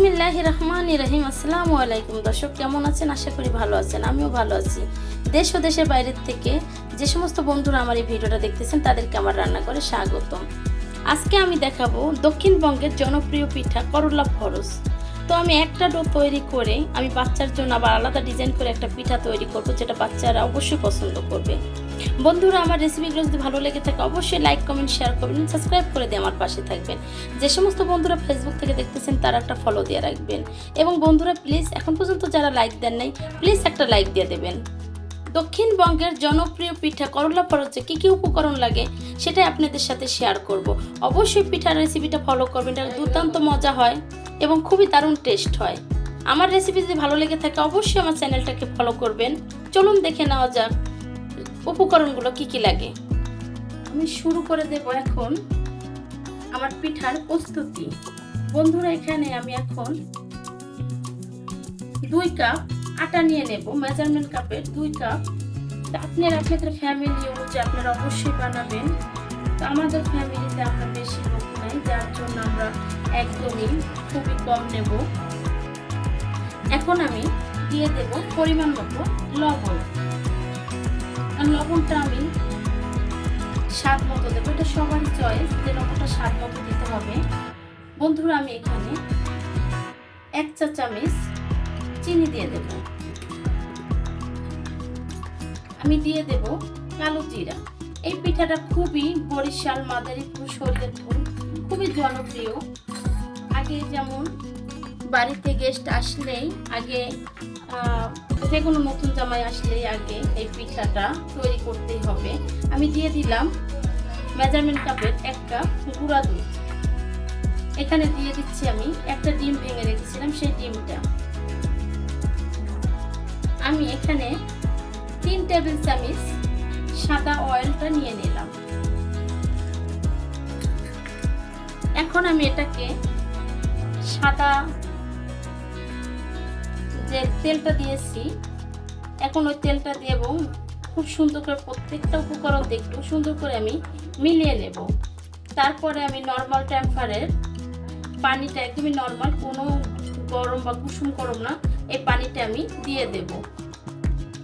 বিসমিল্লাহ রহমান রহিম। আসসালামু আলাইকুম দর্শক, কেমন আছেন? আশা করি ভালো আছেন, আমিও ভালো আছি। দেশ ও দেশের বাইরের থেকে যে সমস্ত বন্ধুরা আমার এই ভিডিওটা দেখতেছেন, তাদেরকে আমার রান্না করে স্বাগতম। আজকে আমি দেখাবো দক্ষিণবঙ্গের জনপ্রিয় পিঠা করলা ফরস। তো আমি একটা ডো তৈরি করে আমি বাচ্চার জন্য আবার আলাদা ডিজাইন করে একটা পিঠা তৈরি করব, যেটা বাচ্চারা অবশ্যই পছন্দ করবে। বন্ধুরা, আমার রেসিপিগুলো যদি ভালো লেগে থাকে, অবশ্যই লাইক কমেন্ট শেয়ার করবেন সাবস্ক্রাইব করে দিয়ে আমার পাশে থাকবেন। যে সমস্ত বন্ধুরা ফেসবুক থেকে দেখতেছেন, তারা একটা ফলো দিয়ে রাখবেন। এবং বন্ধুরা প্লিজ এখন পর্যন্ত যারা লাইক দেন নাই প্লিজ একটা লাইক দিয়ে দেবেন। দক্ষিণবঙ্গের জনপ্রিয় পিঠা করলা পরচে কী কী উপকরণ লাগে, সেটাই আপনাদের সাথে শেয়ার করব। অবশ্যই পিঠার রেসিপিটা ফলো করবেন, এটা দুর্দান্ত মজা হয়। এবং খুবই দারুণ টেস্ট হয়। আমার রেসিপি যদি ভালো লেগে থাকে, অবশ্যই আমার চ্যানেলটাকে ফলো করবেন। চলুন দেখে নেওয়া যাক, উপকরণগুলো কি কি লাগে। আমি শুরু করে দেব এখন আমার পিঠার প্রস্তুতি। বন্ধুরা, এখানে আমি এখন দুই কাপ আটা নিয়ে নেব। মেজারমেন্ট কাপের দুই কাপ। আপনারা, আপনাদের ফ্যামিলি অনুযায়ী আপনারা অবশ্যই বানাবেন। তো আমাদের ফ্যামিলিতে আমরা বেশি নাই যার জন্য আমরা একদমই খুবই কম নেব। এখন আমি দিয়ে দেব পরিমাণ মতো লবণ। লবণটা আমি স্বাদ মতো দেবো। এটা সবারই চয়েস যে লবণটা স্বাদ মতো দিতে হবে। বন্ধুরা, আমি এখানে এক চা চামচ চিনি দিয়ে দেব। আমি দিয়ে দেব কালো জিরা। এই পিঠাটা খুবই বরিশাল, মাদারীপুর, শরীয়তপুর খুবই জনপ্রিয়। আগে যেমন বাড়িতে গেস্ট আসলেই, আগে যে কোনো নতুন জামাই আসলেই আগে এই পিঠাটা তৈরি করতেই হবে। আমি দিয়ে দিলাম মেজারমেন্ট কাপের এক কাপ গুঁড়া দুধ। এখানে দিয়ে দিচ্ছি আমি একটা ডিম ভেঙে রেখেছিলাম, সেই ডিমটা। আমি এখানে তিন টেবিল চামচ সাদা অয়েলটা নিয়ে নিলাম। এখন আমি এটাকে সাদা যে তেলটা দিয়েছি, এখন ওই তেলটা দিয়ে এবং খুব সুন্দর করে প্রত্যেকটা উপকরণ একটু সুন্দর করে আমি মিলিয়ে নেব। তারপরে আমি নর্মাল টেম্পারের পানিটা একদমই নর্মাল কোনো গরম বা কুসুম গরম না, এই পানিটা আমি দিয়ে দেব।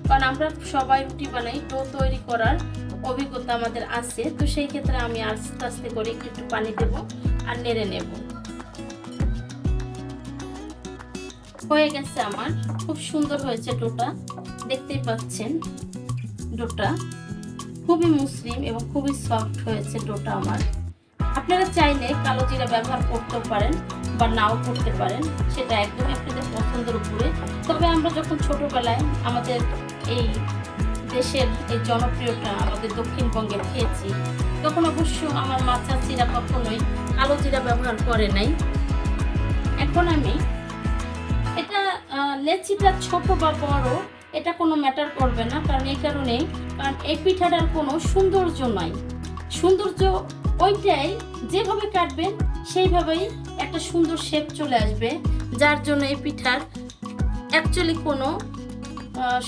কারণ আমরা সবাই রুটি বানাই, ডো তৈরি করার অভিজ্ঞতা আমাদের আছে, তো সেই ক্ষেত্রে আমি আস্তে আস্তে করে একটু একটু পানি দেব। আর নেড়ে নেব। হয়ে গেছে আমার। খুব সুন্দর হয়েছে ডোটা। দেখতেই পাচ্ছেন ডোটা। খুবই মুসলিম এবং খুবই সফট হয়েছে ডোটা আমার। আপনারা চাইলে কালো জিরা ব্যবহার করতেও পারেন বা নাও করতে পারেন। সেটা একদমই আপনাদের পছন্দের উপরে। তবে আমরা যখন ছোটবেলায় আমাদের এই দেশের এই জনপ্রিয়টা আমাদের দক্ষিণবঙ্গে খেয়েছি, তখন অবশ্য আমার মা চাচিরা কখনোই কালো জিরা ব্যবহার করে নাই। এখন আমি এটা লেচিটা ছোট বা বড়, এটা কোনো ম্যাটার করবে না, কারণ এই কারণে কারণ এই পিঠাটার কোনো সৌন্দর্য নাই। সৌন্দর্য ওইটাই, যেভাবে কাটবেন সেইভাবেই একটা সুন্দর শেপ চলে আসবে, যার জন্য এই পিঠার অ্যাকচুয়ালি কোনো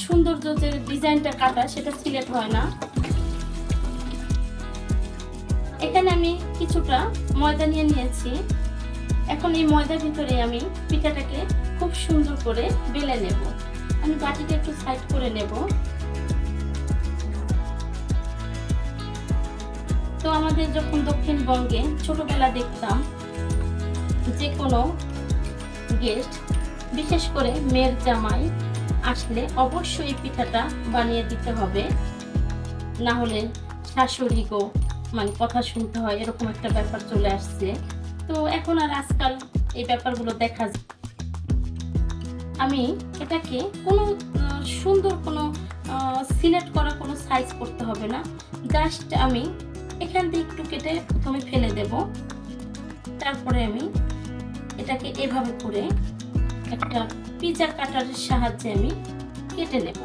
সৌন্দর্য যে ডিজাইনটা কাটা, সেটা সিলেক্ট হয় না। এখানে আমি কিছুটা ময়দা নিয়ে নিয়েছি। এখন এই ময়দার ভিতরে আমি পিঠাটাকে খুব সুন্দর করে বেলে নেব। আমি বাটিটা একটু সাইড করে নেব। তো আমাদের যখন দক্ষিণবঙ্গে ছোটবেলা দেখতাম যে কোনো গেস্ট বিশেষ করে মেয়ের জামাই, আসলে অবশ্যই পিঠাটা বানিয়ে দিতে হবে। না হলে শাশুড়ি গো মানে কথা শুনতে হয়, এরকম একটা ব্যাপার চলে আসছে। তো এখন আর আজকাল এই ব্যাপারগুলো দেখা আমি এটাকে কোনো সুন্দর কোনো সিলেক্ট করা কোনো সাইজ করতে হবে না। জাস্ট আমি এখান থেকে একটু কেটে প্রথমে ফেলে দেব। তারপরে আমি এটাকে এভাবে করে একটা পিজা কাটারের সাহায্যে আমি কেটে নেব।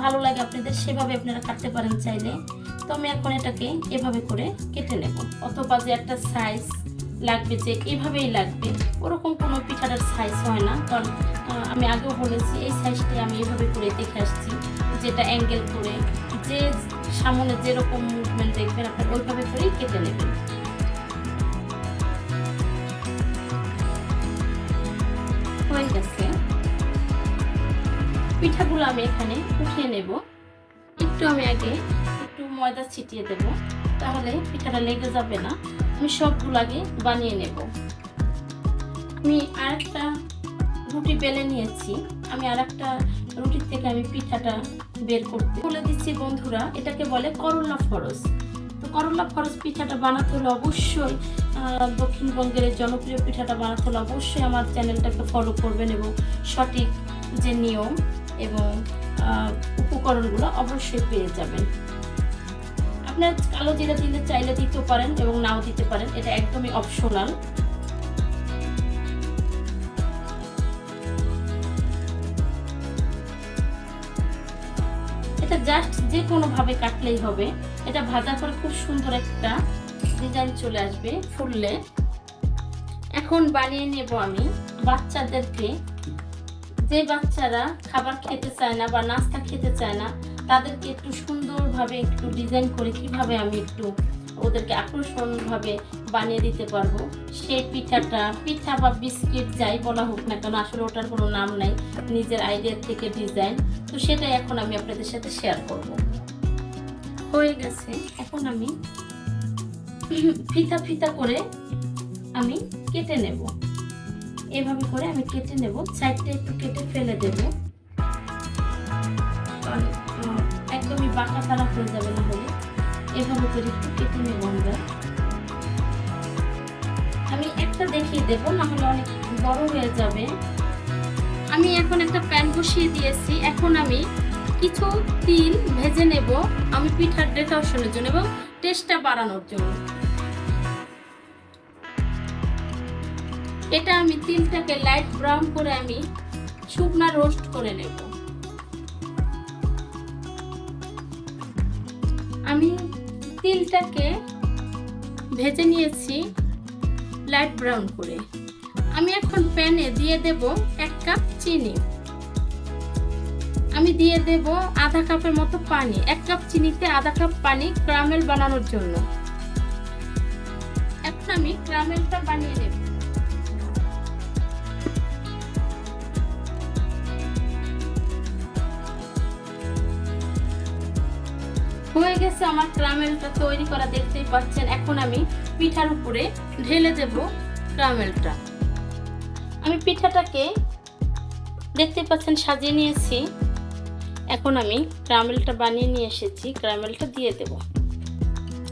ভালো লাগে আপনাদের, সেভাবে আপনারা কাটতে পারেন চাইলে। তো আমি এখন এটাকে এভাবে করে কেটে নেব। অথবা যে একটা সাইজ লাগবে, যে এভাবেই লাগবে, ওরকম কোনো পিঠাটার সাইজ হয় না। কারণ আমি আগেও বলেছি, এই সাইজটি আমি এভাবে করে দেখে আসছি, যেটা অ্যাঙ্গেল করে যে সামনে যেরকম মুভমেন্ট দেখবেন, আপনার ওইভাবে করেই কেটে নেবেন। হয়ে গেছে। পিঠাগুলো আমি এখানে উঠিয়ে নেব। একটু আমি আগে একটু ময়দা ছিটিয়ে দেব, তাহলে পিঠাটা লেগে যাবে না। আমি সবগুলো আগে বানিয়ে নেব। আমি আরেকটা রুটি বেলে নিয়েছি। আমি আরেকটা রুটির থেকে আমি পিঠাটা বের করতে বলে দিচ্ছি বন্ধুরা, এটাকে বলে করল্লা ফরস। তো করল্লা ফরস পিঠাটা বানাতে হলে অবশ্যই দক্ষিণবঙ্গের জনপ্রিয় পিঠাটা বানাতে হলে অবশ্যই আমার চ্যানেলটাকে ফলো করবেন এবং সঠিক যে নিয়ম এবং উপকরণগুলো অবশ্যই পেয়ে যাবেন। আপনার কালো জিরা দিলে চাইলে দিতেও পারেন এবং নাও দিতে পারেন। এটা একদমই অপশনাল এটা জাস্ট যে কোনো ভাবে কাটলেই হবে। এটা ভাজা করে খুব সুন্দর একটা ডিজাইন চলে আসবে ফুললে। এখন বানিয়ে নেব আমি বাচ্চাদেরকে। যে বাচ্চারা খাবার খেতে চায় না বা নাস্তা খেতে চায় না তাদেরকে একটু সুন্দরভাবে একটু ডিজাইন করে কীভাবে আমি একটু ওদেরকে আকর্ষণভাবে বানিয়ে দিতে পারব। সেই পিঠাটা, পিঠা বা বিস্কিট যাই বলা হোক না কেন, আসলে ওটার কোনো নাম নাই, নিজের আইডিয়া থেকে ডিজাইন তো সেটাই এখন আমি আপনাদের সাথে শেয়ার করব। হয়ে গেছে। এখন আমি ফিতা ফিতা করে আমি কেটে নেব। এভাবে করে আমি কেটে নেব, সাইডটা একটু কেটে ফেলে দেব। করে একটু কেটে নেব আমরা আমি একটা দেখিয়ে দেব অনেক বড় হয়ে যাবে। আমি এখন একটা প্যান বসিয়ে দিয়েছি। এখন আমি কিছু তিল ভেজে নেব। আমি পিঠার ডেকোরেশনের জন্য এবং টেস্টটা বাড়ানোর জন্য। এটা আমি তিলটাকে লাইট ব্রাউন করে আমি শুকনা রোস্ট করে নেব। আমি তিলটাকে ভেজে নিয়েছি লাইট ব্রাউন করে। আমি এখন প্যানে দিয়ে দেব এক কাপ চিনি। আমি দিয়ে দেব আধা কাপের মতো পানি, এক কাপ চিনিতে আধা কাপ পানি ক্রামেল বানানোর জন্য। এখন আমি ক্রামেলটা বানিয়ে নেব। হয়ে গেছে আমার ক্রামেলটা তৈরি করা, দেখতেই পাচ্ছেন। এখন আমি পিঠার উপরে ঢেলে দেব ক্রামেলটা। আমি পিঠাটাকে দেখতে পাচ্ছেন সাজিয়ে নিয়েছি। এখন আমি ক্রামেলটা বানিয়ে নিয়ে এসেছি, ক্রামেলটা দিয়ে দেব।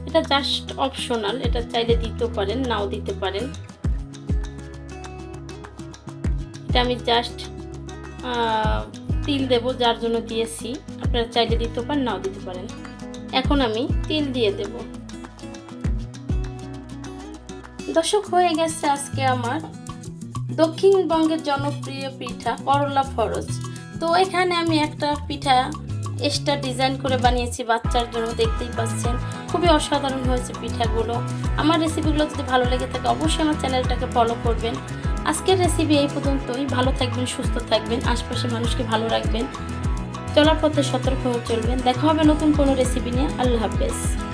এটা জাস্ট অপশনাল এটা চাইলে দিতেও পারেন, নাও দিতে পারেন। এটা আমি জাস্ট তিল দেব, যার জন্য দিয়েছি। আপনারা চাইলে দিতে পারেন, নাও দিতে পারেন। এখন আমি তিল দিয়ে দেব। দর্শক, হয়ে গেছে আজকে আমার দক্ষিণবঙ্গের জনপ্রিয় পিঠা, করলা ফরজ। তো এখানে আমি একটা পিঠা এক্সট্রা ডিজাইন করে বানিয়েছি বাচ্চার জন্য, দেখতেই পাচ্ছেন। খুবই অসাধারণ হয়েছে পিঠাগুলো। আমার রেসিপিগুলো যদি ভালো লেগে থাকে, অবশ্যই আমার চ্যানেলটাকে ফলো করবেন। আজকের রেসিপি এই পর্যন্তই। ভালো থাকবেন, সুস্থ থাকবেন, আশপাশের মানুষকে ভালো রাখবেন। চলার পথে সতর্ক হয়ে চলবেন। দেখা হবে নতুন কোনো রেসিপি নিয়ে। আল্লাহ হাফেজ।